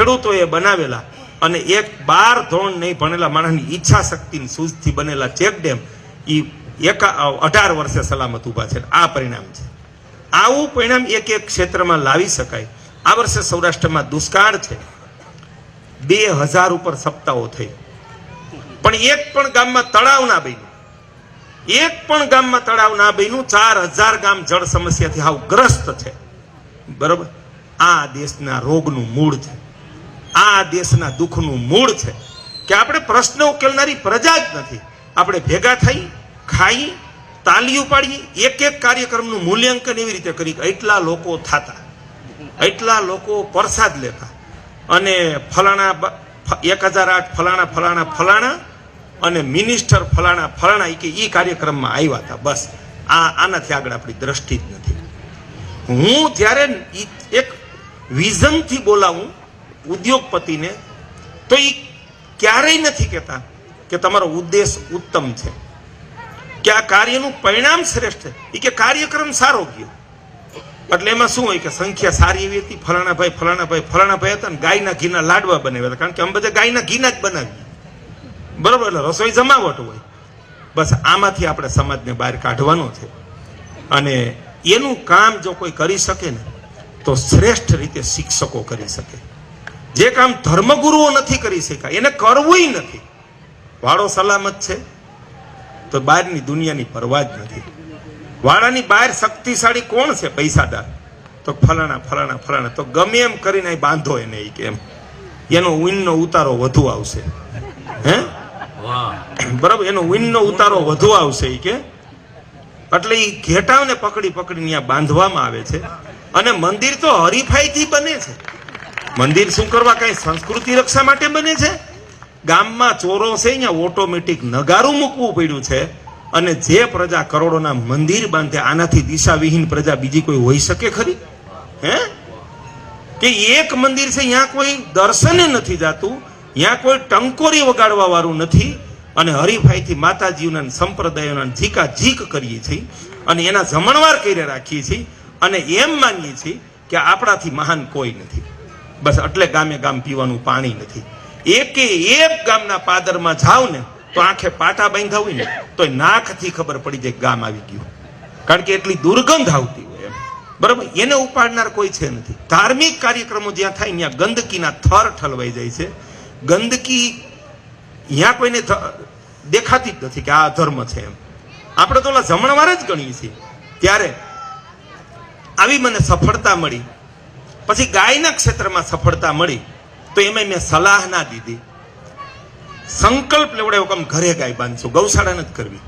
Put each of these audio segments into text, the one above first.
ખેડૂતોએ બનાવેલા અને એક બાર ધોરણ નહીં ભણેલા માણસની ઈચ્છા શક્તિની સૂઝથી બનેલા ચેક ડેમ એ એકા અઢાર વર્ષે સલામત ઊભા છે. આ પરિણામ છે. આવું પરિણામ એક એક ક્ષેત્રમાં લાવી શકાય. આ વર્ષે સૌરાષ્ટ્રમાં દુષ્કાળ છે. બે હજાર ઉપર સપ્તાહો થઈ. પણ એક પણ ગામમાં તળાવ ના બન્યું. એક પણ ગામમાં તળાવ ના બન્યું. ચાર હજાર ગામ જળ સમસ્યાથી હાવ ગ્રસ્ત છે. બરોબર? આ દેશના રોગનું મૂળ છે. આ દેશના દુઃખનું મૂળ છે કે આપણે પ્રશ્ન ઉકેલનારી પ્રજા જ નથી. આપણે ભેગા થઈ, ખાઈ, તાલી ઉપાડીએ એક એક કાર્યક્રમનું મૂલ્યાંકન એવી રીતે કરી એટલા લોકો થાતા, એટલા લોકો પ્રસાદ લેતા. અને ફલાણા એક હજાર આઠ ફલાણા ફલાણા ફલાણા અને મિનિસ્ટર ફલાણા ફલાણા કે એ કાર્યક્રમમાં આવ્યા હતા. બસ. આ, આનાથી આગળ આપણી દ્રષ્ટિ જ નથી. હું જ્યારે એક વિઝનથી બોલાવું ઉદ્યોગપતિને, તો એ ક્યારેય નથી કહેતા કે તમારો ઉદ્દેશ ઉત્તમ છે. કે આ કાર્યનું પરિણામ શ્રેષ્ઠ છે. એ કે કાર્યક્રમ સારો ગયો. એટલે એમાં શું હોય કે સંખ્યા સારી એવી હતી, ફલાણા ભાઈ ફલાણા ભાઈ ફલાણા ભાઈ હતા ને ગાયના ઘીના લાડવા બનાવ્યા હતા. કારણ કે અમે બધા ગાયના ઘીના જ બનાવીએ. બરોબર? એટલે રસોઈ જમાવટ હોય. બસ આમાંથી આપણે સમાજને બહાર કાઢવાનો છે. અને એનું કામ જો કોઈ કરી શકે ને, તો શ્રેષ્ઠ રીતે શિક્ષકો કરી શકે. જે કામ ધર્મગુરુઓ નથી કરી શક્યા, એને કરવું નથી. વાળો સલામત છે? તો બહારની દુનિયાની પરવા જ નથી. વાળાની બહાર શક્તિશાળી કોણ છે પૈસાદાર? તો ફલાણા ફલાણા ફલાણા. તો ગમે એમ કરીને બાંધો એને એ કે એમ. એનો વિનનો ઉતારો વધુ આવશે. હે? બરાબર, એનો વિનનો ઉતારો વધુ આવશે એ કે. એટલે એ ઘેટાવને પકડી, પકડીને અહીંયા બાંધવામાં આવે છે. અને મંદિર તો હરીફાઈથી બને છે. મંદિર શું કરવા કઈ સંસ્કૃતિ રક્ષા માટે બને છે? ગામમાં ચોરો છે અહીંયા ઓટોમેટિક નગારું મૂકવું પડ્યું છે અને જે પ્રજા કરોડોના મંદિર બાંધે આનાથી દિશાવિહીન પ્રજા બીજી કોઈ હોઈ શકે ખરી? હે? કે એક મંદિર છે ત્યાં કોઈ દર્શને નથી જાતું ત્યાં કોઈ ટંકોરી વગાડવા વાળું નથી અને હરીફાઈથી માતાજીઓના સંપ્રદાયોના ઝીકા ઝીક કરીએ છીએ અને એના જમણવાર કરી રાખીએ છીએ અને એમ માનીએ છીએ કે આપણાથી મહાન કોઈ નથી. બસ એટલે ગામે ગામ પીવાનું પાણી નથી. એકે એક ગામના પાદરમાં જાવ ને તો આંખે પાટા બાંધા હોય ને તો નાકથી ખબર પડી જાય ગામ આવી ગયું. કારણ કે એટલી દુર્ગંધ આવતી હોય એમ. બરાબર? એને ઉપાડનાર કોઈ છે નથી. ધાર્મિક કાર્યક્રમો જ્યાં થાય ત્યાં ગંદકીના થર ઠલવાઈ જાય છે. ગંદકી ત્યાં કોઈને દેખાતી જ નથી કે આ ધર્મ છે એમ. આપણે તો ઓલા જમણવાર જ ગણીએ છીએ. ત્યારે આવી મને સફળતા મળી. પછી ગાયના ક્ષેત્રમાં સફળતા મળી, તો એમાં મેં સલાહ ના દીધી. સંકલ્પ લેવડાવ્યો કે ઘરે ગાય બાંધશું ગૌશાળા નથી કરવી.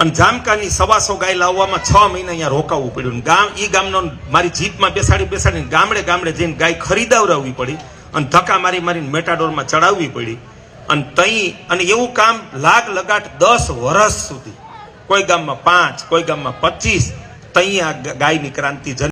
અને જામકાની સવાસો ગાય લાવવામાં છ મહિના અહીંયા રોકાવવું પડ્યું. ગામ એ ગામનો મારી જીપમાં બેસાડી બેસાડીને ગામડે ગામડે જઈને ગાય ખરીદાવરાવવી પડી અને ધક્કા મારી મારીને મેટાડોરમાં ચડાવવી પડી. અને તઈ, અને એવું કામ લાગ લગાટ દસ વર્ષ સુધી. કોઈ ગામમાં પાંચ, કોઈ ગામમાં પચીસ, તઈ આ ગાયની ક્રાંતિ.